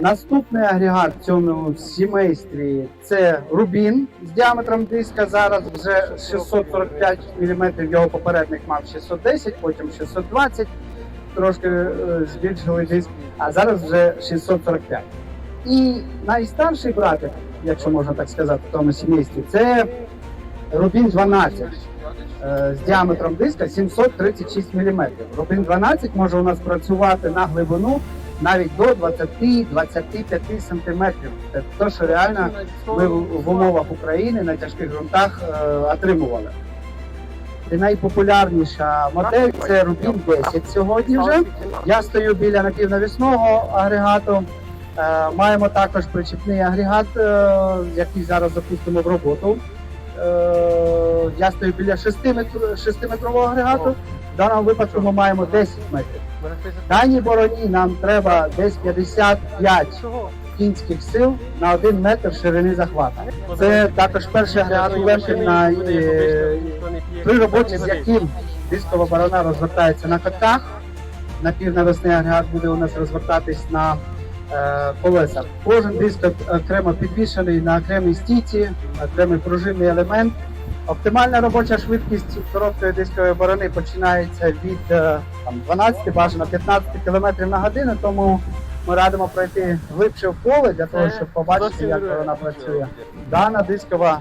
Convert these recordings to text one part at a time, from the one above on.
Наступний агрегат в цьому сімействі це Рубін з діаметром диска. Зараз вже 645 мм, його попередник мав 610, потім 620, трошки е, збільшили диск, а зараз вже 645. І найстарший братик, якщо можна так сказати, в тому сімействі, це Рубін 12 е, з діаметром диска 736 мм. Рубін 12 може у нас працювати на глибину навіть до 20-25 см. Це те, що реально ми в умовах України на тяжких ґрунтах е, отримували. І найпопулярніша модель це Рубін 10 сьогодні вже. Я стою біля напівнавісного агрегату. Е, Маємо також причіпний агрегат, е, який зараз запустимо в роботу. Я стою біля 6-метрового агрегату. В даному випадку ми маємо 10 метрів. Даній бороні нам треба десь 55 кінських сил на 1 метр ширини захвату. Це також перший агрегат у Лемпіна, е, при роботі з яким дискова борона розвертається на катках. Напівнавесний агрегат буде у нас розвертатись на е, колесах. Кожен диск окремо підвішений на окремій стійці, окремий пружинний елемент. Оптимальна робоча швидкість короткої дискової борони починається від е, там, 12, бажано 15 км на годину, тому ми радимо пройти глибше в поле для того, щоб побачити, як вона працює. Дана дискова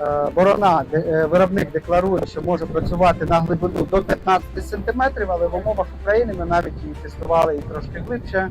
е, борона, де- е, виробник декларує, що може працювати на глибину до 15 см, але в умовах України ми навіть її тестували і трошки глибше.